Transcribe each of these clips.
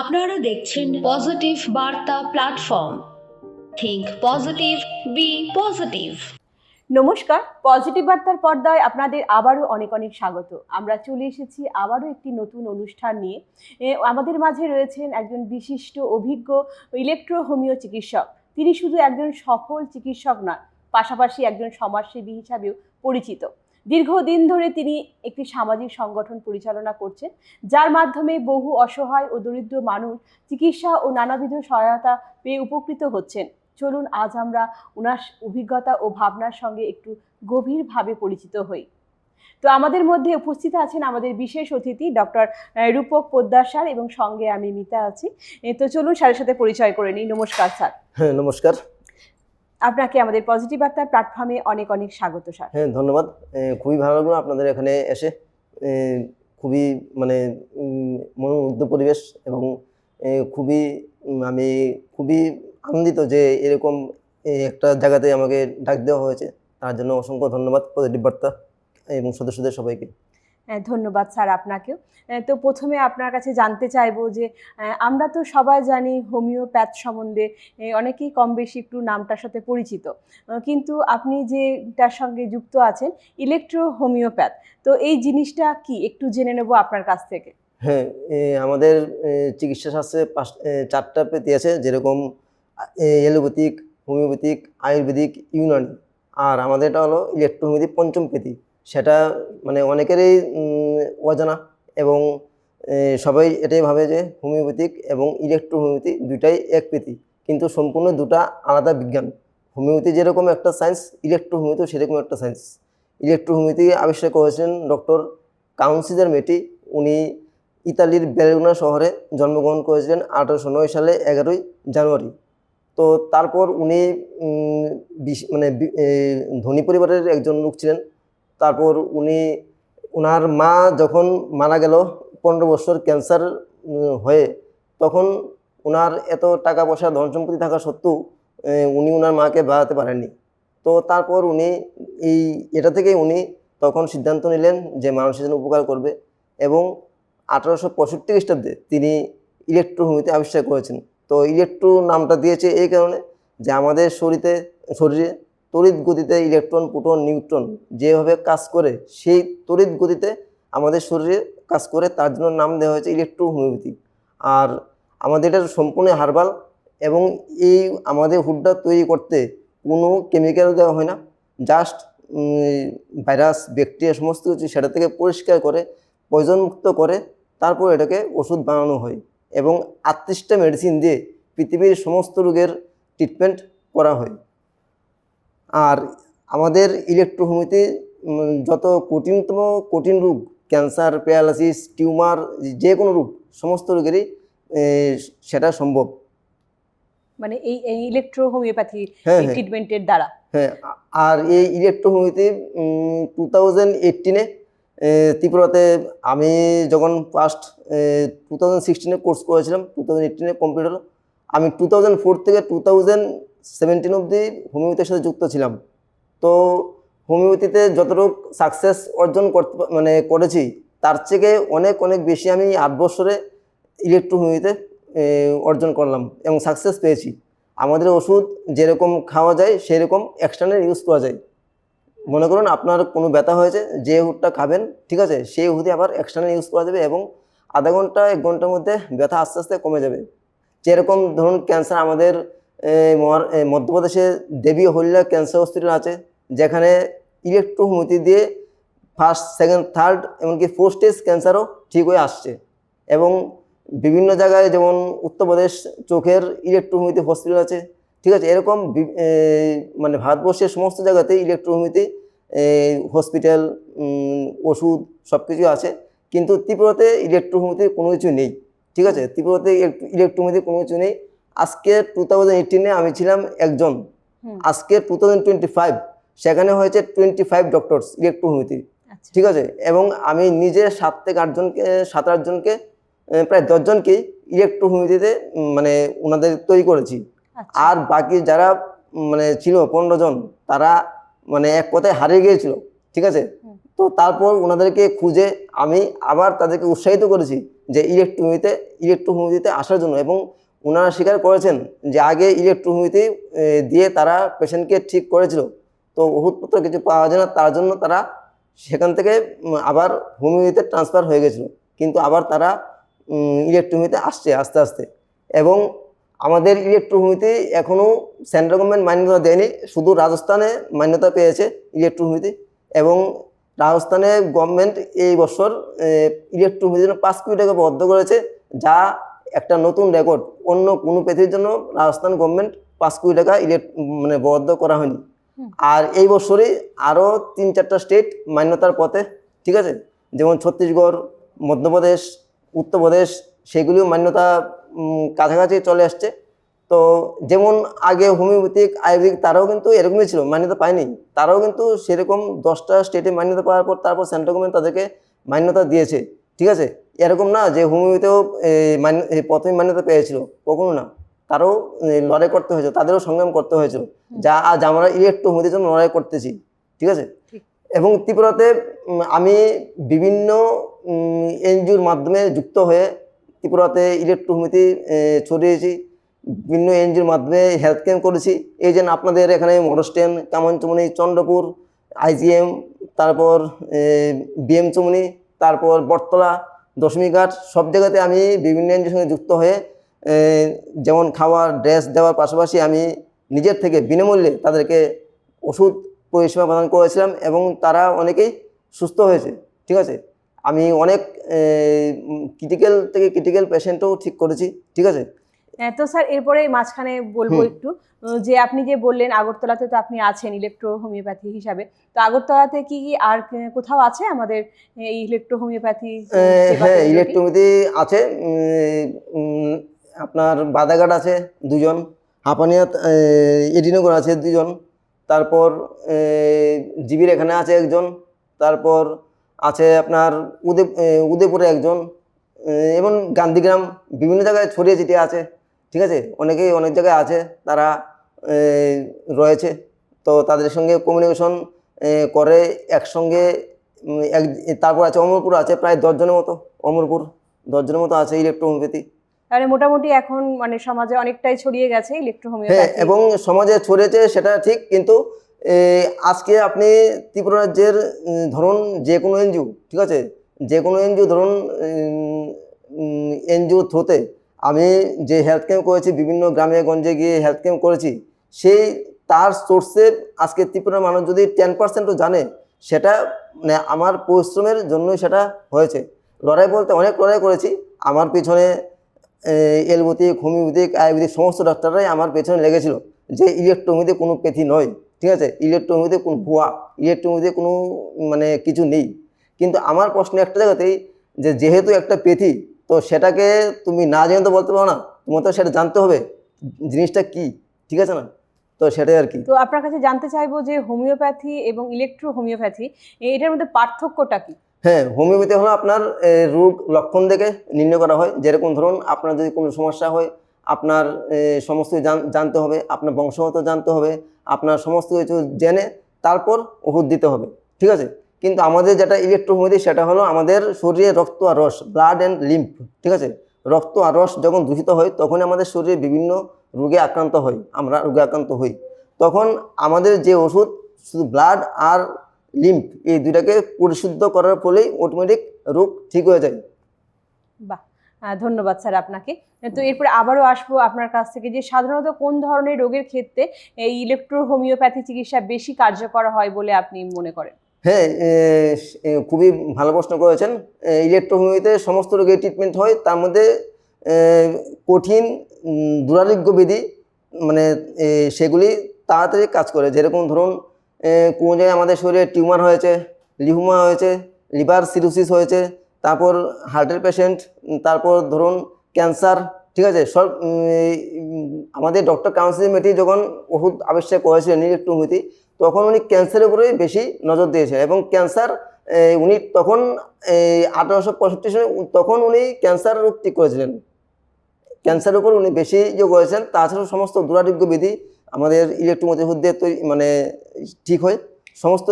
আপনারা দেখছেন positive Barta platform think positive be positive নমস্কার পজিটিভ বার্তার পর্দায় আপনাদের আবারও অনেক অনেক স্বাগত। আমরা চলে এসেছি আবারও একটি নতুন অনুষ্ঠান নিয়ে। আমাদের মাঝে রয়েছেন একজন বিশিষ্ট, অভিজ্ঞ ইলেকট্রো হোমিও চিকিৎসক। তিনি শুধু একজন সফল চিকিৎসক নন পাশাপাশি একজন সমাজসেবী হিসাবেও পরিচিত। দীর্ঘদিন ধরে তিনি একটি সামাজিক সংগঠন পরিচালনা করছেন, যার মাধ্যমে বহু অসহায় ও দরিদ্র মানুষ চিকিৎসা ও নানাবিধ সহায়তা পেয়ে উপকৃত হচ্ছেন। চলুন, আজ আমরা ওনার অভিজ্ঞতা ও ভাবনার সঙ্গে একটু গভীরভাবে পরিচিত হই। তো আমাদের মধ্যে উপস্থিত আছেন আমাদের বিশেষ অতিথি ডক্টর রূপক পোদ্দার স্যার এবং সঙ্গে আমি মিতা আছি। তো চলুন স্যারের সাথে পরিচয় করে নিই। নমস্কার স্যার। হ্যাঁ নমস্কার। আপনাকে আমাদের পজিটিভ বার্তার প্ল্যাটফর্মে অনেক অনেক স্বাগত, স্যার। হ্যাঁ ধন্যবাদ। খুবই ভালো লাগল আপনাদের এখানে এসে। খুবই মানে মনোমুগ্ধ পরিবেশ এবং খুবই আমি খুবই আনন্দিত যে এরকম একটা জায়গাতে আমাকে ডাক দেওয়া হয়েছে। তার জন্য অসংখ্য ধন্যবাদ পজিটিভ বার্তা এবং সদস্যদের সবাইকে। ধন্যবাদ স্যার আপনাকেও। তো প্রথমে আপনার কাছে জানতে চাইব যে আমরা তো সবাই জানি হোমিওপ্যাথ সম্বন্ধে অনেকেই কম বেশি একটু নামটার সাথে পরিচিত। কিন্তু আপনি যেটার সঙ্গে যুক্ত আছেন ইলেকট্রো হোমিওপ্যাথ তো এই জিনিসটা কি? একটু জেনে নেব আপনার কাছ থেকে। হ্যাঁ আমাদের চিকিৎসা শাস্ত্রে চারটা পেতি আছে, যেরকম এলোপ্যাথিক, হোমিওপ্যাথিক, আয়ুর্বেদিক, ইউনানি। আর আমাদের এটা হলো ইলেকট্রোহোমিওপ্যাথি পঞ্চম পেতি। সেটা মানে অনেকেরই অজানা এবং সবাই এটাই ভাবে যে হোমিওপ্যাথিক এবং ইলেকট্রোহোমিওপ্যাথি দুটাই এক কিন্তু সম্পূর্ণ দুটা আলাদা বিজ্ঞান। হোমিওপ্যাথি যেরকম একটা সায়েন্স ইলেকট্রোহোমিওপ্যাথি সেরকম একটা সায়েন্স। ইলেকট্রোহোমিওপ্যাথি আবিষ্কার করেছেন ডক্টর কাউন্সিলার মেটি। উনি ইতালির বেলুনা শহরে জন্মগ্রহণ করেছিলেন আঠারোশো নয় সালে, এগারোই জানুয়ারি। তো তারপর উনি মানে ধনী পরিবারের একজন লোক ছিলেন। তারপর উনি ওনার মা যখন মারা গেল, পনেরো বছর ক্যান্সার হয়ে, তখন ওনার এত টাকা পয়সা, ধন সম্পত্তি থাকা সত্ত্বেও উনি ওনার মাকে বাড়াতে পারেননি। তো তারপর উনি এই, এটা থেকে উনি তখন সিদ্ধান্ত নিলেন যে মানুষের জন্য উপকার করবে এবং আঠারোশো পঁয়ষট্টি খ্রিস্টাব্দে তিনি ইলেকট্রোহোমিওপ্যাথি আবিষ্কার করেছেন। তো ইলেকট্রো নামটা দিয়েছে এই কারণে যে আমাদের শরীরে শরীরে তড়িৎ গতিতে ইলেকট্রন, প্রোটন, নিউট্রন যেভাবে কাজ করে, সেই তড়িৎ গতিতে আমাদের শরীরে কাজ করে, তার জন্য নাম দেওয়া হয়েছে ইলেকট্রো হোমিওপ্যাথি আর আমাদের এটা সম্পূর্ণ হার্বাল এবং এই আমাদের হুডটা তৈরি করতে কোনো কেমিক্যাল দেওয়া হয় না। জাস্ট ভাইরাস ব্যাকটেরিয়া সমস্ত কিছু সেটা থেকে পরিষ্কার করে, পয়জনমুক্ত করে, তারপর এটাকে ওষুধ বানানো হয় এবং আটত্রিশটা মেডিসিন দিয়ে পৃথিবীর সমস্ত রোগের ট্রিটমেন্ট করা হয়। আর আমাদের ইলেকট্রোহোমিওপ্যাথি উম, যত কঠিনতম কঠিন রোগ ক্যান্সার প্যারালাইসিস টিউমার যে কোনো রোগ সমস্ত রোগেরই সেটা সম্ভব। মানে এই এই ইলেকট্রো হোমিওপ্যাথি হ্যাঁ হ্যাঁ। ট্রিটমেন্টের দ্বারা। হ্যাঁ আর এই ইলেকট্রোহোমিওপ্যাথি টু থাউজেন্ড এইটিনে ত্রিপুরাতে আমি যখন ফার্স্ট টু থাউজেন্ড সিক্সটিনে কোর্স করেছিলাম টু থাউজেন্ড এইটিনে কমপ্লিট হলো আমি টু থাউজেন্ড ফোর থেকে টু থাউজেন্ড সেভেন্টিন অবধি হোমিওপ্যাথির সাথে যুক্ত ছিলাম। তো হোমিওপ্যাথিতে যতটুকু সাকসেস অর্জন করতে মানে করেছি, তার থেকে অনেক অনেক বেশি আমি আট বছরে ইলেকট্রোহোমিওপ্যাথিতে অর্জন করলাম এবং সাকসেস পেয়েছি। আমাদের ওষুধ যেরকম খাওয়া যায়, সেরকম এক্সটার্নাল ইউজ করা যায়। মনে করুন আপনার কোনো ব্যথা হয়েছে, যে ওষুধটা খাবেন, ঠিক আছে, সেই ওষুধই আবার এক্সটার্নাল ইউজ করা যাবে এবং আধা ঘণ্টা, এক ঘণ্টার মধ্যে ব্যথা আস্তে আস্তে কমে যাবে। যেরকম ধরুন ক্যান্সার আমাদের মধ্যপ্রদেশে দেবী হল্লা ক্যান্সার হসপিটাল আছে, যেখানে ইলেকট্রোহোমিওপ্যাথি দিয়ে ফার্স্ট সেকেন্ড থার্ড এমনকি ফোর স্টেজ ক্যান্সারও ঠিক হয়ে আসছে। এবং বিভিন্ন জায়গায় যেমন উত্তরপ্রদেশ চোখের ইলেকট্রোহোমিওপ্যাথি হসপিটাল আছে, ঠিক আছে, এরকম মানে ভারতবর্ষের সমস্ত জায়গাতেই ইলেকট্রোহোমিওপ্যাথি হসপিটাল ওষুধ সব কিছু আছে, কিন্তু ত্রিপুরাতে ইলেকট্রোহোমিওপ্যাথি কোনো কিছু নেই, ঠিক আছে, ত্রিপুরাতে ইলেকট্রোহোমিওপ্যাথি কোনো কিছু নেই। আজকে টু থাউজেন্ড এইটিনে আমি ছিলাম একজন। আজকে টু থাউজেন্ড টোয়েন্টি ফাইভ সেখানে হয়েছে টোয়েন্টি ফাইভ ডক্টরস আচ্ছা। ঠিক আছে? এবং আমি নিজে সাত থেকে আটজনকে সাত আটজনকে প্রায় দশজনকে ইলেকট্রোহোমিওপ্যাথিতে উম, মানে ওনাদের তৈরি করেছি। আচ্ছা। আর বাকি যারা মানে ছিল পনেরো জন তারা মানে এক কথায় হারিয়ে গিয়েছিল। ঠিক আছে? তো তারপর ওনাদেরকে খুঁজে আমি আবার তাদেরকে উৎসাহিত করেছি যে ইলেকট্রোমিতে ইলেকট্রোহোমিওপ্যাথিতে আসার জন্য এবং ওনারা স্বীকার করেছেন যে আগে আহ, দিয়ে তারা পেশেন্টকে ঠিক করেছিল। তো ওষুধপত্র কিছু পাওয়া যায় না তার জন্য তারা সেখান থেকে আবার হোমিওপ্যাথিতে ট্রান্সফার হয়ে গেছিল। কিন্তু আবার তারা ইলেকট্রোহোমিওপ্যাথিতে আসছে আস্তে আস্তে। এবং আমাদের ইলেকট্রোহোমিওপ্যাথি এখনও সেন্ট্রাল গভর্নমেন্ট মান্যতা দেয়নি শুধু রাজস্থানে মান্যতা পেয়েছে ইলেকট্রোহোমিওপ্যাথি এবং রাজস্থানে গভর্নমেন্ট এই বছর ইলেকট্রোহোমিওপ্যাথির জন্য পাঁচ কোটি টাকা বরাদ্দ করেছে যা একটা নতুন রেকর্ড অন্য কোনো প্যাথির জন্য রাজস্থান গভর্নমেন্ট পাঁচ কোটি টাকা ইলেক মানে বরাদ্দ করা হয়নি। আর এই বছরই আরও তিন চারটা স্টেট মান্যতার পথে ঠিক আছে? যেমন ছত্তিশগড় মধ্যপ্রদেশ উত্তরপ্রদেশ সেগুলিও মান্যতা কাছাকাছি চলে আসছে। তো যেমন আগে হোমিওপ্যাথিক আয়ুর্বেদিক তারাও কিন্তু এরকমই ছিল মান্যতা পায়নি। তারাও কিন্তু সেরকম দশটা স্টেটে মান্যতা পাওয়ার পর তারপর সেন্ট্রাল গভর্নমেন্ট তাদেরকে মান্যতা দিয়েছে ঠিক আছে? এরকম না যে মান্য প্রথমে মান্যতা পেয়েছিল কখনো না। তারাও লড়াই করতে হয়েছিল তাদেরও সংগ্রাম করতে হয়েছিল। যা আজ আমরা ইলেকট্রো হোমিওপ্যাথির জন্য লড়াই করতেছি ঠিক আছে? এবং ত্রিপুরাতে আমি বিভিন্ন এনজিওর মাধ্যমে যুক্ত হয়ে ত্রিপুরাতে ইলেকট্রোহোমিওপ্যাথি ছড়িয়েছি বিভিন্ন এনজিওর মাধ্যমে হেলথ ক্যাম্প করেছি। এই যে আপনাদের এখানে মডস্টেন কামনচমনি চন্দ্রপুর আইজিএম তারপর বিএম চমনি তারপর বটতলা দশমীঘাট সব জায়গাতে আমি বিভিন্ন এনজিওর সঙ্গে যুক্ত হয়ে যেমন খাওয়ার, ড্রেস দেওয়ার পাশাপাশি আমি নিজের থেকে বিনামূল্যে তাদেরকে ওষুধ পরিষেবা প্রদান করেছিলাম এবং তারা অনেকেই সুস্থ হয়েছে, ঠিক আছে? আমি অনেক ক্রিটিক্যাল থেকে ক্রিটিক্যাল পেশেন্টও ঠিক করেছি, ঠিক আছে? তো স্যার এরপরে মাঝখানে বলব একটু যে আপনি যে বললেন আগরতলাতে তো আপনি আছেন ইলেকট্রো হোমিওপ্যাথি হিসাবে তো আগরতলাতে কি কি আর কোথাও আছে আমাদের এই ইলেকট্রো হোমিওপ্যাথি হ্যাঁ ইলেকট্রোমিতি আছে আপনার বাদাঘাট আছে দুজন হাপানিয়াত এডিনগর আছে দুজন তারপর জিবির এখানে আছে একজন তারপর আছে আপনার উদয় উদয়পুরে একজন এবং গান্ধীগ্রাম বিভিন্ন জায়গায় ছড়িয়ে ছিটিয়ে আছে। ঠিক আছে? অনেকেই অনেক জায়গায় আছে তারা রয়েছে। তো তাদের সঙ্গে কমিউনিকেশন করে একসঙ্গে এক তারপর আছে অমরপুর আছে প্রায় দশজনের মতো। অমরপুর দশজনের মতো আছে ইলেকট্রো হোমিওপ্যাথি তাহলে মোটামুটি এখন মানে সমাজে অনেকটাই ছড়িয়ে গেছে ইলেকট্রো হ্যাঁ এবং সমাজে ছড়িয়েছে সেটা ঠিক কিন্তু আজকে আপনি ত্রিপুরা রাজ্যের ধরুন যে কোনো এনজিও ঠিক আছে? যে কোনো এনজিও ধরুন এনজিও থ্রুতে আমি যে হেলথ ক্যাম্প করেছি, বিভিন্ন গ্রামে, গঞ্জে গিয়ে হেলথ ক্যাম্প করেছি, সেই তার সোর্সে আজকে ত্রিপুরার মানুষ যদি টেন পার্সেন্টও জানে, সেটা মানে আমার পরিশ্রমের জন্যই সেটা হয়েছে। লড়াই বলতে অনেক লড়াই করেছি, আমার পিছনে এলবোতিক হোমিওপ্যাথিক, আয়ুর্বেদিক সমস্ত ডাক্তাররাই আমার পেছনে লেগেছিল যে ইলেকট্রোমিতে কোনো পেথি নয়, ঠিক আছে? ইলেকট্রোমিতে কোনো ভুয়া, ইলেকট্রোমিতে কোনো মানে কিছু নেই। কিন্তু আমার প্রশ্ন একটা জায়গাতেই যে যেহেতু একটা পেথি তো সেটাকে তুমি না জেনে তো বলতে পারো না। তোমার তো সেটা জানতে হবে। জিনিসটা কি? ঠিক আছে না? তো সেটাই আর কি। তো আপনার কাছে জানতে চাইব যে হোমিওপ্যাথি এবং ইলেকট্রো হোমিওপ্যাথি এটার মধ্যে পার্থক্যটা কি? হ্যাঁ হোমিওপ্যাথি হলো আপনার রোগ লক্ষণ দেখে নির্ণয় করা হয়। যেরকম ধরুন আপনার যদি কোনো সমস্যা হয় আপনার সমস্ত জানতে হবে আপনার বংশগত জানতে হবে আপনার সমস্ত কিছু জেনে তারপর ওষুধ দিতে হবে। ঠিক আছে? কিন্তু আমাদের যেটা ইলেকট্রোহোমিওপ্যাথি সেটা হলো আমাদের শরীরে রক্ত আর রস ব্লাড অ্যান্ড লিম্ফ ঠিক আছে? রক্ত আর রস যখন দূষিত হয় তখন আমাদের শরীরে বিভিন্ন রোগে আক্রান্ত হই আমরা রোগে আক্রান্ত হই। তখন আমাদের যে ওষুধ, শুধু ব্লাড আর লিম্ফ এই দুইটাকে পরিশুদ্ধ করার ফলেই অটোমেটিক রোগ ঠিক হয়ে যায়। বাহ ধন্যবাদ স্যার আপনাকে। তো এরপরে আবারও আসব আপনার কাছ থেকে যে সাধারণত কোন ধরনের রোগের ক্ষেত্রে এই ইলেকট্রো হোমিওপ্যাথি চিকিৎসা বেশি কার্যকর হয় বলে আপনি মনে করেন? হ্যাঁ খুবই ভালো প্রশ্ন করেছেন। ইলেকট্রোহোমিওতে সমস্ত রোগের ট্রিটমেন্ট হয়, তার মধ্যে কঠিন দুরারোগ্য বিধি মানে সেগুলি তাড়াতাড়ি কাজ করে। যেরকম ধরুন কোনো জায়গায় আমাদের শরীরে টিউমার হয়েছে লিহুমা হয়েছে, লিভার সিরোসিস হয়েছে, তারপর হার্টের পেশেন্ট তারপর ধরুন ক্যান্সার ঠিক আছে, সব আমাদের ডক্টর কাউন্সিল মেটি যখন ওষুধ আবিষ্কার করেছিলেন ইলেকট্রোহোমিওপ্যাথি তখন উনি ক্যান্সারের উপরেই বেশি নজর দিয়েছেন এবং ক্যান্সার উনি তখন আঠারোশো পঁয়ষট্টি সালে তখন উনি ক্যান্সার রোগ ঠিক করেছিলেন। ক্যান্সারের উপর উনি বেশি ইয়ে করেছেন, তাছাড়াও সমস্ত দুরারোগ্য বিধি আমাদের ইলেকট্রোমতি ওষুধ দিয়ে তৈরি মানে ঠিক হয়। সমস্ত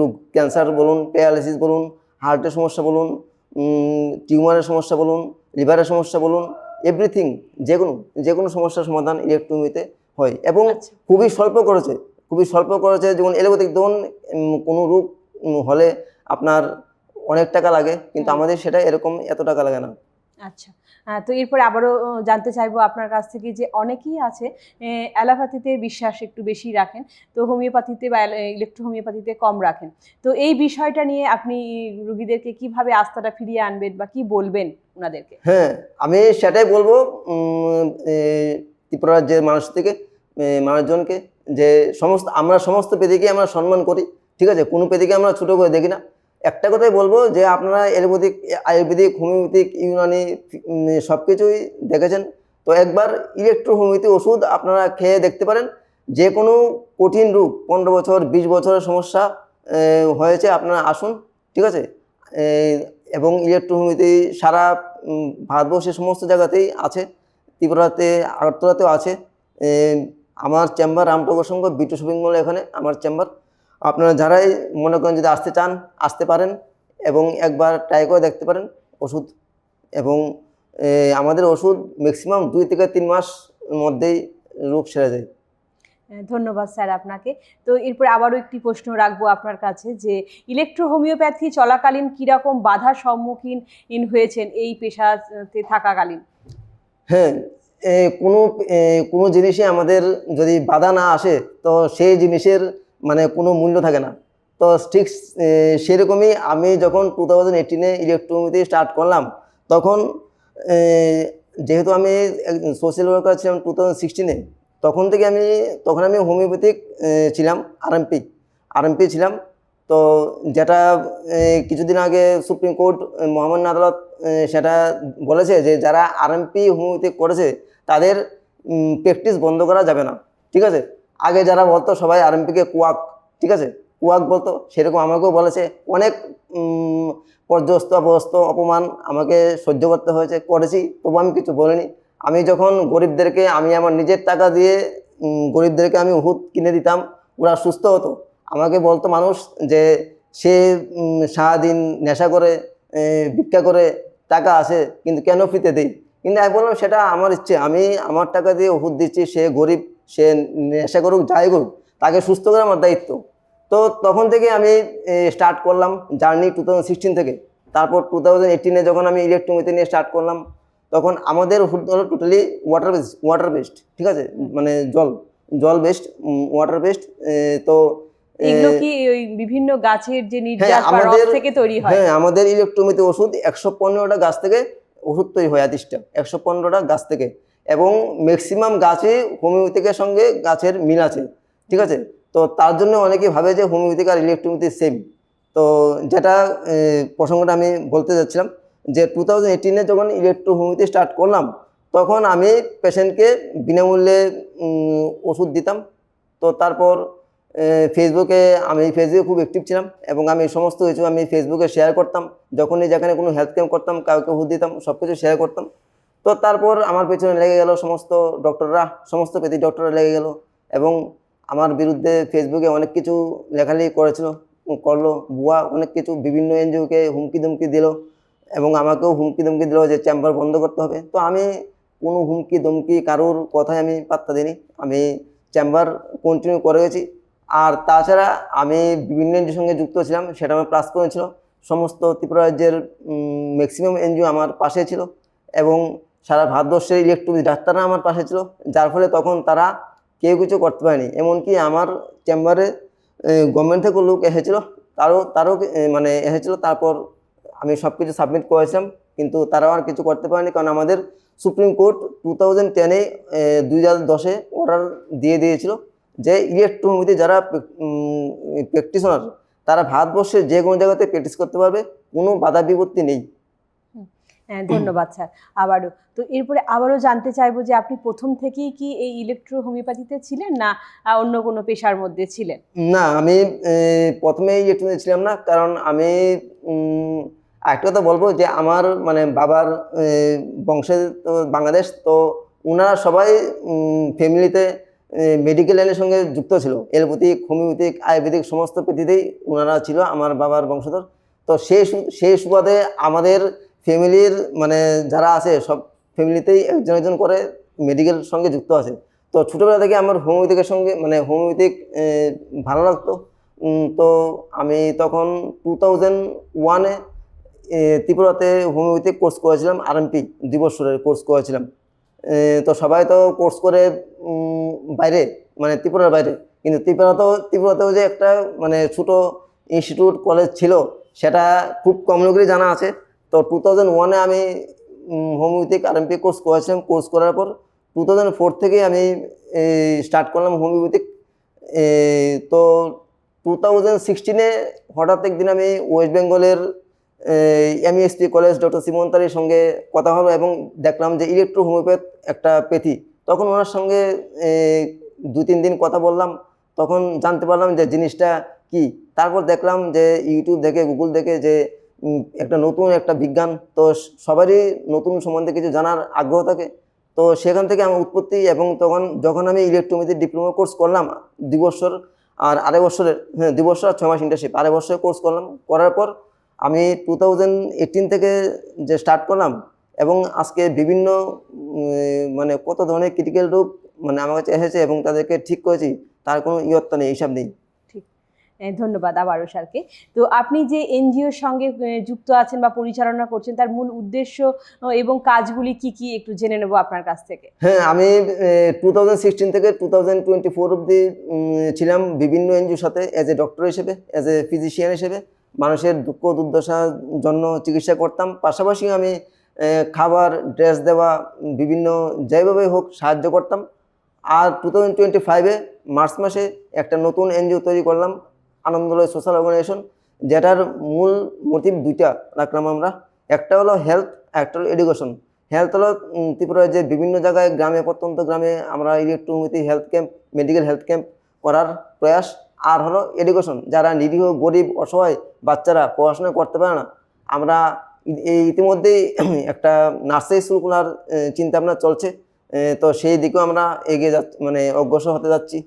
রোগ ক্যান্সার বলুন প্যারালাইসিস বলুন হার্টের সমস্যা বলুন টিউমারের সমস্যা বলুন লিভারের সমস্যা বলুন এভরিথিং যে কোনো যে কোনো সমস্যার সমাধান ইলেকট্রোমিতে হয় এবং আচ্ছা। খুবই স্বল্প খরচে খুবই স্বল্প খরচে যেমন এলোপ্যাথিক ধরুন কোনো রোগ হলে আপনার অনেক টাকা লাগে কিন্তু আমাদের সেটা এরকম এত টাকা লাগে না। আচ্ছা। তো এরপরে আবারও জানতে চাইব আপনার কাছ থেকে যে অনেকেই আছে অ্যালোপ্যাথিতে বিশ্বাস একটু বেশি রাখেন, তো হোমিওপ্যাথিতে বা ইলেকট্রো হোমিওপ্যাথিতে কম রাখেন। তো এই বিষয়টা নিয়ে আপনি রুগীদেরকে কীভাবে আস্থাটা ফিরিয়ে আনবেন বা কি বলবেন ওনাদেরকে? হ্যাঁ আমি সেটাই বলব ত্রিপুরা রাজ্যের মানুষ থেকে মানুষজনকে যে সমস্ত, আমরা সমস্ত পেদিকে আমরা সম্মান করি, ঠিক আছে? কোনো পেদিকে আমরা ছোটো করে দেখি না। একটা কথাই বলব যে আপনারা এলোপ্যাথিক, আয়ুর্বেদিক, হোমিওপ্যাথিক, ইউনানি সব কিছুই দেখেছেন। তো একবার ইলেকট্রো হোমিওপ্যাথি ওষুধ আপনারা খেয়ে দেখতে পারেন। যে কোনো কঠিন রোগ, পনেরো বছর, বিশ বছরের সমস্যা হয়েছে আপনারা আসুন, ঠিক আছে? এবং ইলেকট্রো হোমিওপ্যাথি সারা ভারতবর্ষের সমস্ত জায়গাতেই আছে, ত্রিপুরাতে, আগরতলাতেও আছে। আমার চেম্বার রামটগর সংঘ, বিটু শপিং মল এখানে, আমার চেম্বার। আপনারা যারাই মনে করেন যদি আসতে চান আসতে পারেন এবং একবার ট্রাই করে দেখতে পারেন ওষুধ এবং আমাদের ওষুধ ম্যাক্সিমাম দুই থেকে তিন মাস মধ্যেই রোগ সেরে যায়। আহ, ধন্যবাদ স্যার আপনাকে। তো এরপরে আবারও একটি প্রশ্ন রাখব আপনার কাছে যে ইলেকট্রো হোমিওপ্যাথি চলাকালীন কীরকম বাধার সম্মুখীন ইন হয়েছেন এই পেশাতে থাকাকালীন? হ্যাঁ কোনো কোনো জিনিসে আমাদের যদি বাধা না আসে তো সেই জিনিসের মানে কোনো মূল্য থাকে না। তো ঠিক সেরকমই আমি যখন টু থাউজেন্ড এইটিনে ইলেকট্রোমিতে স্টার্ট করলাম তখন যেহেতু আমি সোশ্যাল ওয়ার্কার ছিলাম টু থাউজেন্ড সিক্সটিনে তখন থেকে আমি তখন আমি হোমিওপ্যাথিক ছিলাম আরএমপি আরএমপি ছিলাম। তো যেটা কিছুদিন আগে সুপ্রিম কোর্ট এ, মহামান্য আদালত সেটা বলেছে যে যারা আরএমপি হোমিওপ্যাথিক করেছে তাদের প্র্যাকটিস বন্ধ করা যাবে না। ঠিক আছে? আগে যারা বলতো সবাই আরএমপিকে কুয়াক, ঠিক আছে? কুয়াক বলতো, সেরকম আমাকেও বলেছে। অনেক পর্যস্ত অপস্ত অপমান আমাকে সহ্য করতে হয়েছে, করেছি, তবু আমি কিছু বলিনি। আমি যখন গরিবদেরকে, আমি আমার নিজের টাকা দিয়ে গরিবদেরকে আমি ওষুধ কিনে দিতাম, ওরা সুস্থ হতো। আমাকে বলতো মানুষ যে, সে সারাদিন নেশা করে ভিক্ষা করে টাকা আসে, কিন্তু কেন ফ্রিতে দেই কিন্তু আমি বললাম, সেটা আমার ইচ্ছে। আমি আমার টাকা দিয়ে ওষুধ দিচ্ছি, সে গরিব সে নেশা করুক যাই করুক তাকে সুস্থ করে আমার দায়িত্ব। তো তখন থেকে আমি স্টার্ট করলাম জার্নি টু থাউজেন্ড সিক্সটিন থেকে। তারপর টু থাউজেন্ড এইটিনে যখন আমি ইলেকট্রোমিতে নিয়ে স্টার্ট করলাম তখন আমাদের ওষুধ হলো totally water based water based ঠিক আছে? মানে জল জল বেস্ট ওয়াটার বেস্ট তো এগুলো কি ওই বিভিন্ন গাছের যে নির্যাস হ্যাঁ বা রস আমাদের থেকে তৈরি হয়? হ্যাঁ আমাদের ইলেকট্রোমিতে ওষুধ একশো পনেরোটা গাছ থেকে ওষুধ তৈরি হয় আদিশটা একশো পনেরোটা গাছ থেকে। এবং ম্যাক্সিমাম গাছই হোমিওপ্যাথিকের সঙ্গে গাছের মিল আছে, ঠিক আছে? তো তার জন্য অনেকেই ভাবে যে হোমিওপ্যাথিক আর ইলেকট্রোমিথি সেম তো যেটা প্রসঙ্গটা আমি বলতে যাচ্ছিলাম যে টু থাউজেন্ড এইটিনে যখন ইলেকট্রো হোমিওপ্যাথি স্টার্ট করলাম, তখন আমি পেশেন্টকে বিনামূল্যে ওষুধ দিতাম। তো তারপর ফেসবুকে আমি ফেসবুকে খুব অ্যাক্টিভ ছিলাম এবং আমি সমস্ত কিছু আমি ফেসবুকে শেয়ার করতাম। যখনই যেখানে কোনো হেলথ ক্যাম্প করতাম, কাউকে ওষুধ দিতাম সব কিছু শেয়ার করতাম। তো তারপর আমার পেছনে লেগে গেল সমস্ত ডক্টররা সমস্ত পেতি ডক্টররা লেগে গেল এবং আমার বিরুদ্ধে ফেসবুকে অনেক কিছু লেখালেখি করেছিল, করল বুয়া অনেক কিছু বিভিন্ন এনজিওকে হুমকি ধুমকি দিল এবং আমাকেও হুমকি ধুমকি দিল যে চেম্বার বন্ধ করতে হবে। তো আমি কোনো হুমকি ধমকি কারোর কথায় আমি পাত্তা দিইনি। আমি চেম্বার কন্টিনিউ করে গেছি। আর তাছাড়া আমি বিভিন্ন এনজিওর সঙ্গে যুক্ত ছিলাম, সেটা আমার প্লাস পয়েন্ট ছিল সমস্ত ত্রিপুরা রাজ্যের ম্যাক্সিমাম এনজিও আমার পাশে ছিল এবং সারা ভারতবর্ষের ইলেকট্রনিক ডাক্তাররা আমার পাশে ছিল। যার ফলে তখন তারা কেউ কিছু করতে পারেনি। এমনকি আমার চেম্বারে গভর্নমেন্ট থেকে লোক এসেছিল। তারও তারও মানে এসেছিল। তারপর আমি সব কিছু সাবমিট করেছিলাম। কিন্তু তারাও আর কিছু করতে পারেনি। কারণ আমাদের সুপ্রিম কোর্ট টু থাউজেন্ড টেনে দুই হাজার দশে অর্ডার দিয়ে দিয়েছিল যে ইলেকট্রোমিতে যারা প্র্যাকটিশনার তারা ভারতবর্ষের যে কোনো জায়গাতে প্র্যাকটিস করতে পারবে। কোনো বাধা বিপত্তি নেই। ধন্যবাদ স্যার। আবারও। তো এরপরে আবারও জানতে চাইব যে আপনি প্রথম থেকেই কি এই ইলেকট্রো হোমিওপ্যাথিতে ছিলেন না অন্য কোনো পেশার মধ্যে ছিলেন? না আমি এ, প্রথমেই ইলেকট্রনিক ছিলাম না কারণ আমি একটা কথা বলব যে আমার মানে বাবার এ, বংশে তো বাংলাদেশ তো ওনারা সবাই ফ্যামিলিতে মেডিকেল লাইনের সঙ্গে যুক্ত ছিল। এলোপ্যাথিক হোমিওপ্যাথিক আয়ুর্বেদিক সমস্ত পেথিতেই ওনারা ছিল আমার বাবার বংশধর। তো সেই সেই সুবাদে আমাদের ফ্যামিলির মানে যারা আছে, সব ফ্যামিলিতেই একজন একজন করে মেডিকেল সঙ্গে যুক্ত আছে। তো ছোটোবেলা থেকে আমার হোমিওপ্যাথিকের সঙ্গে মানে হোমিওপ্যাথিক ভালো লাগতো। তো আমি তখন টু থাউজেন্ড ওয়ানে ত্রিপুরাতে হোমিওপ্যাথিক কোর্স করেছিলাম আরএমপি দুই বছরের কোর্স করেছিলাম। তো সবাই তো কোর্স করে বাইরে মানে ত্রিপুরার বাইরে। কিন্তু ত্রিপুরাতেও ত্রিপুরাতেও যে একটা মানে ছোটো ইনস্টিটিউট কলেজ ছিল, সেটা খুব কম লোকেরই জানা আছে। তো টু থাউজেন্ড ওয়ানে আমি হোমিওপ্যাথিক আরএমপি কোর্স করেছিলাম। কোর্স করার পর টু থাউজেন্ড ফোর থেকে আমি স্টার্ট করলাম হোমিওপ্যাথিক তো টু থাউজেন্ড সিক্সটিনে হঠাৎ একদিন আমি ওয়েস্ট বেঙ্গলের এমইএসপি কলেজ ডক্টর সিমন্তারির সঙ্গে কথা হলো এবং দেখলাম যে ইলেকট্রো হোমিওপ্যাথ একটা পেথি। তখন ওনার সঙ্গে দু তিন দিন কথা বললাম। তখন জানতে পারলাম যে জিনিসটা কি। তারপর দেখলাম যে ইউটিউব দেখে গুগল দেখে যে একটা নতুন একটা বিজ্ঞান। তো সবারই নতুন সম্বন্ধে কিছু জানার আগ্রহ থাকে। তো সেখান থেকে আমার উৎপত্তি এবং তখন যখন আমি ইলেকট্রোমিতে ডিপ্লোমা কোর্স করলাম, দুই বছর আর আড়াই বছরের হ্যাঁ দুই বছর আর ছয় মাস ইন্টার্নশিপ আড়াই বছরের কোর্স করলাম। করার পর আমি টু থাউজেন্ড এইটিন থেকে যে স্টার্ট করলাম এবং আজকে বিভিন্ন মানে কত ধরনের ক্রিটিক্যাল রূপ মানে আমার কাছে এসেছে এবং তাদেরকে ঠিক করেছি, তার কোনো ইয়ত্তা নেই, হিসাব নেই। ধন্যবাদ আবারও স্যারকে। তো আপনি যে এনজিওর সঙ্গে যুক্ত আছেন বা পরিচালনা করছেন, তার মূল উদ্দেশ্য এবং কাজগুলি কি কি একটু জেনে নেব আপনার কাছ থেকে? হ্যাঁ আমি টু থেকে টু থাউজেন্ড টোয়েন্টি ফোর অব্দি ছিলাম বিভিন্ন এনজিওর সাথে অ্যাজ এ ডক্টর হিসেবে অ্যাজ এ ফিজিশিয়ান হিসেবে। মানুষের দুঃখ দুর্দশার জন্য চিকিৎসা করতাম। পাশাপাশি আমি খাবার ড্রেস দেওয়া, বিভিন্ন যেভাবে হোক সাহায্য করতাম। আর টু থাউজেন্ড টোয়েন্টি ফাইভে মার্চ মাসে একটা নতুন এনজিও তৈরি করলাম আনন্দলয় সোশ্যাল অর্গানাইজেশন যেটার মূল মোটিভ দুইটা রাখলাম আমরা। একটা হলো হেলথ একটা হলো এডুকেশন হেলথ হলো ত্রিপুরার যে বিভিন্ন জায়গায় গ্রামে, প্রত্যন্ত গ্রামে আমরা ইলেকট্রোমিতি health camp medical health camp করার প্রয়াস। আর হলো এডুকেশন যারা নিরীহ, গরিব, অসহায় বাচ্চারা পড়াশোনা করতে পারে না, আমরা এই ইতিমধ্যেই একটা নার্সারি স্কুল খোলার চিন্তা ভাবনা চলছে। তো সেই দিকেও আমরা এগিয়ে যাচ্ছি মানে অগ্রসর হতে যাচ্ছি।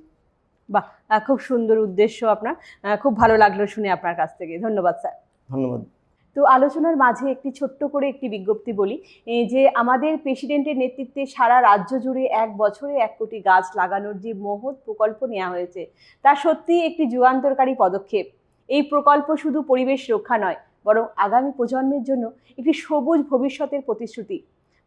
বাহ! খুব সুন্দর উদ্দেশ্য আপনার। খুব ভালো লাগল শুনে আপনার কাছ থেকে। ধন্যবাদ স্যার। ধন্যবাদ। তো আলোচনার মাঝে একটি ছোট্ট করে একটি বিজ্ঞপ্তি বলি যে আমাদের প্রেসিডেন্টের নেতৃত্বে সারা রাজ্য জুড়ে এক বছরে এক কোটি গাছ লাগানোর যে মহৎ প্রকল্প নেওয়া হয়েছে তা সত্যিই একটি যুগান্তরকারী পদক্ষেপ। এই প্রকল্প শুধু পরিবেশ রক্ষা নয় বরং আগামী প্রজন্মের জন্য একটি সবুজ ভবিষ্যতের প্রতিশ্রুতি।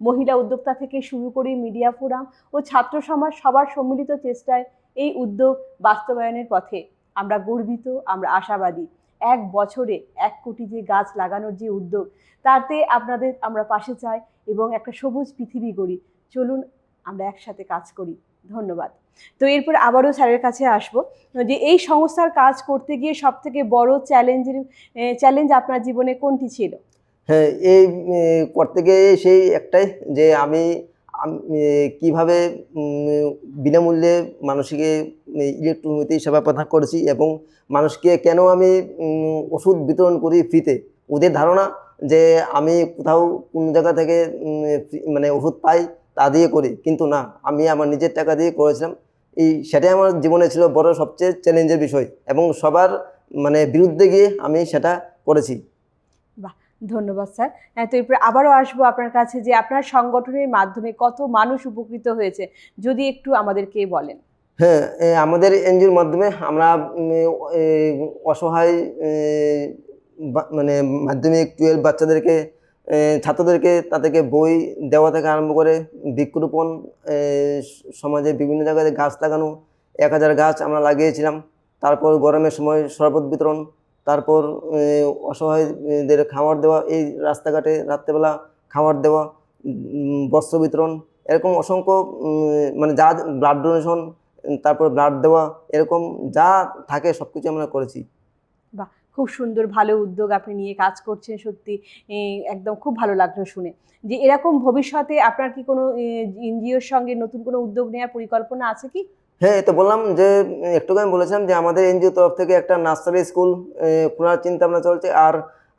মহিলা উদ্যোক্তা থেকে শুরু করে মিডিয়া ফোরাম ও ছাত্র সমাজ সবার সম্মিলিত চেষ্টায় এই উদ্যোগ বাস্তবায়নের পথে আমরা গর্বিত, আমরা আশাবাদী। এক বছরে এক কোটি যে গাছ লাগানোর যে উদ্যোগ, তাতে আপনাদের আমরা পাশে চাই এবং একটা সবুজ পৃথিবী গড়ি। চলুন আমরা একসাথে কাজ করি। ধন্যবাদ। তো এরপর আবারও স্যারের কাছে আসব যে এই সংস্থার কাজ করতে গিয়ে সব থেকে বড় চ্যালেঞ্জের চ্যালেঞ্জ আপনার জীবনে কোনটি ছিল? হ্যাঁ এই করতে গিয়ে সেই একটাই যে আমি কীভাবে বিনামূল্যে মানুষকে ইলেকট্রনিক সেবা প্রদান করেছি এবং মানুষকে কেন আমি ওষুধ বিতরণ করি ফ্রিতে ওদের ধারণা যে আমি কোথাও কোনো জায়গা থেকে মানে ওষুধ পাই তা দিয়ে করি, কিন্তু না, আমি আমার নিজের টাকা দিয়ে করেছিলাম। এই সেটাই আমার জীবনে ছিল বড় সবচেয়ে চ্যালেঞ্জের বিষয় এবং সবার মানে বিরুদ্ধে গিয়ে আমি সেটা করেছি। ধন্যবাদ, স্যার। হ্যাঁ তো এরপরে আবারও আসব আপনার কাছে যে আপনার সংগঠনের মাধ্যমে কত মানুষ উপকৃত হয়েছে। যদি একটু আমাদেরকে বলেন। হ্যাঁ আমাদের এনজিওর মাধ্যমে আমরা অসহায় মানে মাধ্যমিক টুয়েলভ বাচ্চাদেরকে ছাত্রদেরকে, তাদেরকে বই দেওয়া থেকে আরম্ভ করে বৃক্ষরোপণ সমাজে বিভিন্ন জায়গায় গাছ লাগানো, এক হাজার গাছ আমরা লাগিয়েছিলাম। তারপর গরমের সময় শরবত বিতরণ তারপর অসহায়দের খাবার দেওয়া, এই রাস্তাঘাটে রাত্রেবেলা খাবার দেওয়া বস্ত্র বিতরণ, এরকম অসংখ্য মানে যা ব্লাড ডোনেশন তারপর ব্লাড দেওয়া, এরকম যা থাকে সব কিছু আমরা করেছি। খুব সুন্দর, ভালো উদ্যোগ আপনি নিয়ে কাজ করছেন, সত্যি একদম খুব ভালো লাগল শুনে। যে এরকম ভবিষ্যতে আপনার কি কোনো এনজিওর সঙ্গে নতুন কোনো উদ্যোগ নেওয়ার পরিকল্পনা আছে কি? হ্যাঁ তো বললাম যে একটু আমি বলেছিলাম যে, আমাদের এনজিও তরফ থেকে একটা নার্সারি স্কুল খোলার চিন্তা ভাবনা চলছে। আর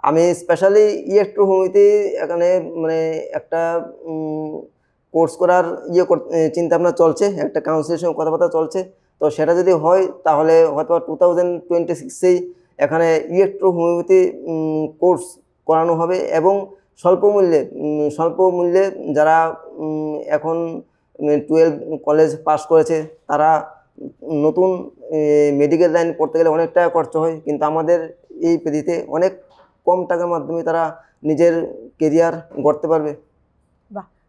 আমি স্পেশালি ইলেকট্রো হোমিতে এখানে মানে একটা কোর্স করার ইয়ে চিন্তা ভাবনা চলছে, একটা কাউন্সিলের সঙ্গে কথাবার্তা চলছে। তো সেটা যদি হয়, তাহলে হয়তো টু থাউজেন্ড টোয়েন্টি সিক্সেই এখানে ইলেকট্রো হোমিওপ্যাথি কোর্স করানো হবে। এবং স্বল্প মূল্যে স্বল্প মূল্যে যারা এখন টুয়েলভ কলেজ পাস করেছে। তারা নতুন মেডিকেল লাইন পড়তে গেলে অনেক টাকা খরচ হয় কিন্তু আমাদের এই পেদিতে অনেক কম টাকার মাধ্যমে তারা নিজের কেরিয়ার গড়তে পারবে।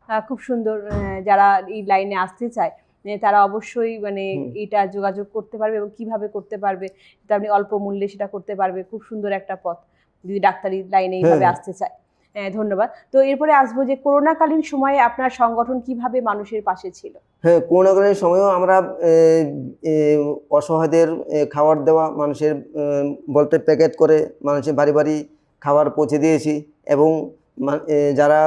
আহ, খুব সুন্দর যারা এই লাইনে আসতে চায় তারা অবশ্যই মানে এটা যোগাযোগ করতে পারবে এবং কীভাবে করতে পারবে আপনি অল্প মূল্যে সেটা করতে পারবে। খুব সুন্দর একটা পথ যদি ডাক্তারি লাইনে এইভাবে হ্যাঁ। আসতে চায়। ধন্যবাদ। তো এরপরে আসব যে করোনাকালীন সময়ে আপনার সংগঠন কীভাবে মানুষের পাশে ছিল? হ্যাঁ করোনাকালীন সময়েও আমরা অসহায়দের খাবার দেওয়া মানুষের বলতে প্যাকেট করে মানুষের বাড়ি বাড়ি খাবার পৌঁছে দিয়েছি এবং যারা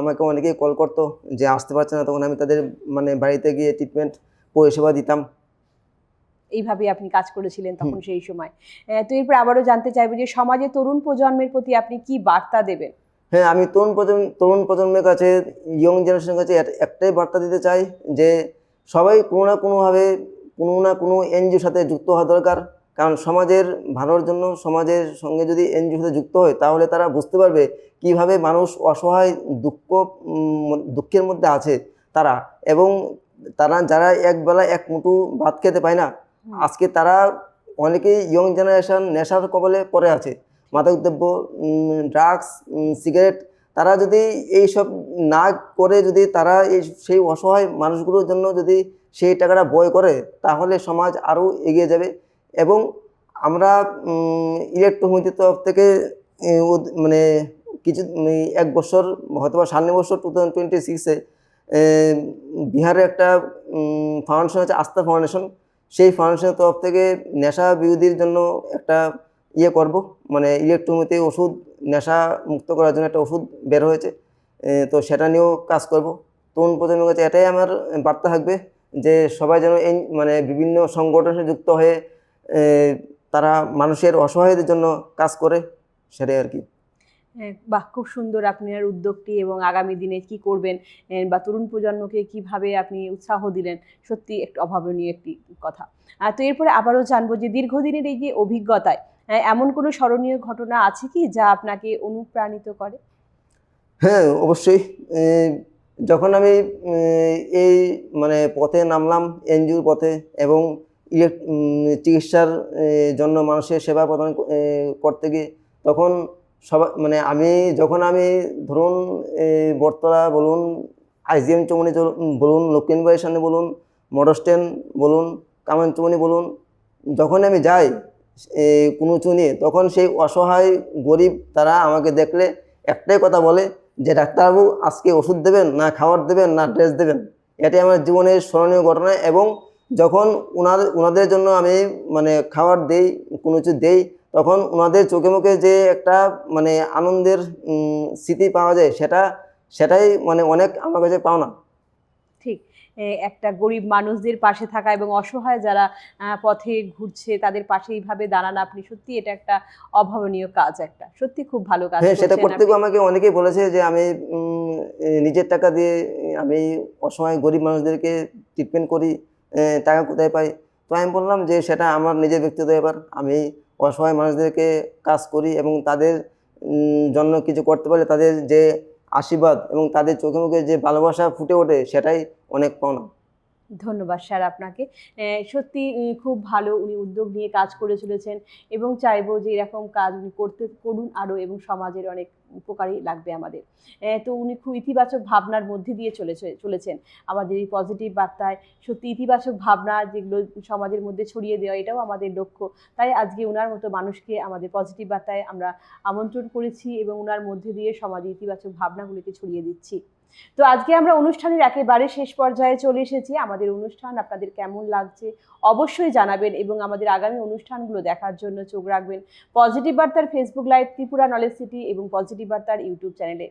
আমাকে অনেকেই কল করতো যে আসতে পারছে না তখন আমি তাদের মানে বাড়িতে গিয়ে ট্রিটমেন্ট পরিষেবা দিতাম। এইভাবে আপনি কাজ করেছিলেন তখন সেই সময়। তো এরপর আবারও জানতে চাইব যে সমাজে তরুণ প্রজন্মের প্রতি আপনি কি বার্তা দেবেন? হ্যাঁ আমি তরুণ প্রজন্ম তরুণ প্রজন্মের কাছে ইয়ং জেনারেশনের কাছে এক- একটাই বার্তা দিতে চাই যে সবাই কোনো না কোনোভাবে কোনো না কোনো এনজিওর সাথে যুক্ত হওয়া দরকার। কারণ সমাজের ভালোর জন্য সমাজের সঙ্গে যদি এনজিওর সাথে যুক্ত হয় তাহলে তারা বুঝতে পারবে কীভাবে মানুষ অসহায় দুঃখ দুঃখের মধ্যে আছে তারা। এবং তারা যারা একবেলা এক মুঠো ভাত খেতে পায় না আজকে তারা অনেকেই ইয়ং জেনারেশন নেশার কবলে পড়ে আছে। মাদকদ্রব্য ড্রাগস সিগারেট তারা যদি এই সব না করে যদি তারা এই সেই অসহায় মানুষগুলোর জন্য যদি সেই টাকাটা বয় করে, তাহলে সমাজ আরও এগিয়ে যাবে। এবং আমরা ইলেকট্রোমিতির তরফ থেকে মানে কিছু এক বছর হয়তো বা সামনে বছর টু থাউজেন্ড টোয়েন্টি সিক্সে বিহারে একটা ফাউন্ডেশন আছে, আস্থা ফাউন্ডেশন সেই ফাউন্ডেশনের তরফ থেকে নেশা বিরোধীর জন্য একটা ইয়ে করব। মানে ইলেকট্রোমিতে ওষুধ, নেশা মুক্ত করার জন্য একটা ওষুধ বের হয়েছে। তো সেটা নিয়েও কাজ করব। তরুণ প্রজন্মের কাছে এটাই আমার বার্তা থাকবে যে সবাই যেন এই মানে বিভিন্ন সংগঠনে যুক্ত হয়ে তারা মানুষের অসহায়দের জন্য কাজ করে, সেটাই আর কি। বাহ, খুব সুন্দর আপনার উদ্যোগটি এবং আগামী দিনে কি করবেন বা তরুণ প্রজন্মকে কীভাবে আপনি উৎসাহ দিলেন সত্যি একটু অভাবনীয় একটি কথা। তো এরপরে আবারও জানব যে দীর্ঘদিনের এই যে অভিজ্ঞতায় এমন কোনো স্মরণীয় ঘটনা আছে কি যা আপনাকে অনুপ্রাণিত করে? হ্যাঁ অবশ্যই। যখন আমি এই মানে পথে নামলাম এনজিওর পথে এবং চিকিৎসার জন্য মানুষের সেবা প্রদান করতে গিয়ে তখন সবাই মানে আমি যখন আমি ধরুন এ, বটতলা বলুন আইজিএম চমনি বলুন লক্ষ্মীনবাড়ির সামনে বলুন মোটর বলুন কামান চমনি বলুন যখন আমি যাই কোনো নিয়ে তখন সেই অসহায় গরিব তারা আমাকে দেখলে একটাই কথা বলে যে, ডাক্তারবাবু, আজকে ওষুধ দেবেন না খাবার দেবেন না ড্রেস দেবেন? এটাই আমার জীবনের স্মরণীয় ঘটনা এবং যখন ওনাদের ওনাদের জন্য আমি মানে খাবার দেই, কোনো কিছু দেই, তখন ওনাদের চোখে মুখে যে একটা মানে আনন্দের স্মৃতি পাওয়া যায়, সেটা, সেটাই মানে অনেক আমার কাছে পাওনা। একটা গরিব মানুষদের পাশে থাকা এবং অসহায় যারা পথে ঘুরছে তাদের পাশে এইভাবে দাঁড়ানো আপনি সত্যি এটা একটা অভাবনীয় কাজ একটা। সত্যি খুব ভালো কাজ হ্যাঁ সেটা করতে আমাকে অনেকেই বলেছে যে আমি নিজের টাকা দিয়ে আমি অসহায় গরিব মানুষদেরকে ট্রিটমেন্ট করি টাকা কোথায় পাই? তো আমি বললাম যে সেটা আমার নিজের ব্যক্তিগত ব্যাপার। আমি অসহায় মানুষদেরকে কাজ করি এবং তাদের জন্য কিছু করতে পারলে তাদের যে আশীর্বাদ এবং তাদের চোখে মুখে যে ভালোবাসা ফুটে ওঠে সেটাই অনেক পাওনা ধন্যবাদ স্যার আপনাকে। সত্যি খুব ভালো উনি উদ্যোগ নিয়ে কাজ করে চলেছেন এবং চাইব যে এরকম কাজ উনি করতে, করুন আরও এবং সমাজের অনেক উপকারী লাগবে আমাদের। তো উনি খুব ইতিবাচক ভাবনার মধ্যে দিয়ে চলেছে, চলেছেন। আমাদের এই পজিটিভ বার্তায় সত্যি ইতিবাচক ভাবনা যেগুলো সমাজের মধ্যে ছড়িয়ে দেওয়া, এটাও আমাদের লক্ষ্য। তাই আজকে ওনার মতো মানুষকে আমাদের পজিটিভ বার্তায় আমরা আমন্ত্রণ করেছি এবং ওনার মধ্যে দিয়ে সমাজে ইতিবাচক ভাবনাগুলিকে ছড়িয়ে দিচ্ছি। তো আজকে আমরা অনুষ্ঠানের একেবারে শেষ পর্যায়ে চলে এসেছি। আমাদের অনুষ্ঠান আপনাদের কেমন লাগছে অবশ্যই জানাবেন এবং আমাদের আগামী অনুষ্ঠানগুলো দেখার জন্য চোখ রাখবেন। পজিটিভ বার্তার Facebook live Tripura knowledge city এবং পজিটিভ বার্তার ইউটিউব চ্যানেলে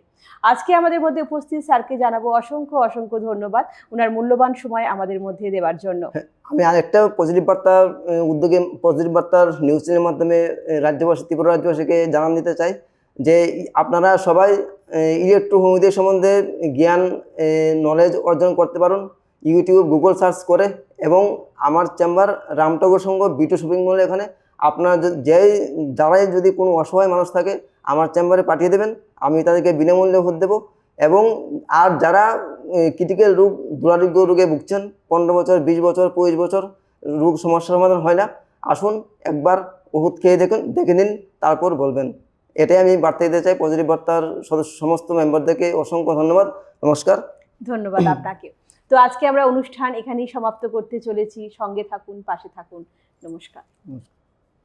আজকে আমাদের মধ্যে উপস্থিত স্যারকে জানাব অসংখ্য অসংখ্য ধন্যবাদ। ওনার মূল্যবান সময় আমাদের মধ্যে দেওয়ার জন্য। আমি আরেকটা পজিটিভ বার্তার উদ্যোগে পজিটিভ বার্তার নিউজ চ্যানেলের মাধ্যমে রাজ্যবাসী, ত্রিপুরা রাজ্যবাসীকে জানান দিতে চাই যে আপনারা সবাই ইলেকট্রো হোমিওপ্যাথি সম্বন্ধে জ্ঞান নলেজ অর্জন করতে পারুন। ইউটিউব গুগল সার্চ করে এবং আমার চেম্বার রামটগর সংঘ বিটু শপিং মলের এখানে আপনার যে- যারাই যদি কোনো অসহায় মানুষ থাকে, আমার চেম্বারে পাঠিয়ে দেবেন। আমি তাদেরকে বিনামূল্যে ওষুধ দেবো এবং আর যারা ক্রিটিক্যাল রোগ, দুরারোগ্য রোগে ভুগছেন, পনেরো বছর, বিশ বছর, পঁচিশ বছর, রোগ সমস্যার সমাধান হয় না। আসুন একবার ওষুধ খেয়ে দেখুন, দেখে নিন, তারপর বলবেন। এটাই আমি বার্তা দিতে চাই পজিটিভ বার্তার সদস্য সমস্ত মেম্বারদেরকে অসংখ্য ধন্যবাদ নমস্কার। ধন্যবাদ আপনাকে। তো আজকে আমরা অনুষ্ঠান এখানেই সমাপ্ত করতে চলেছি সঙ্গে থাকুন পাশে থাকুন নমস্কার। নমস্কার।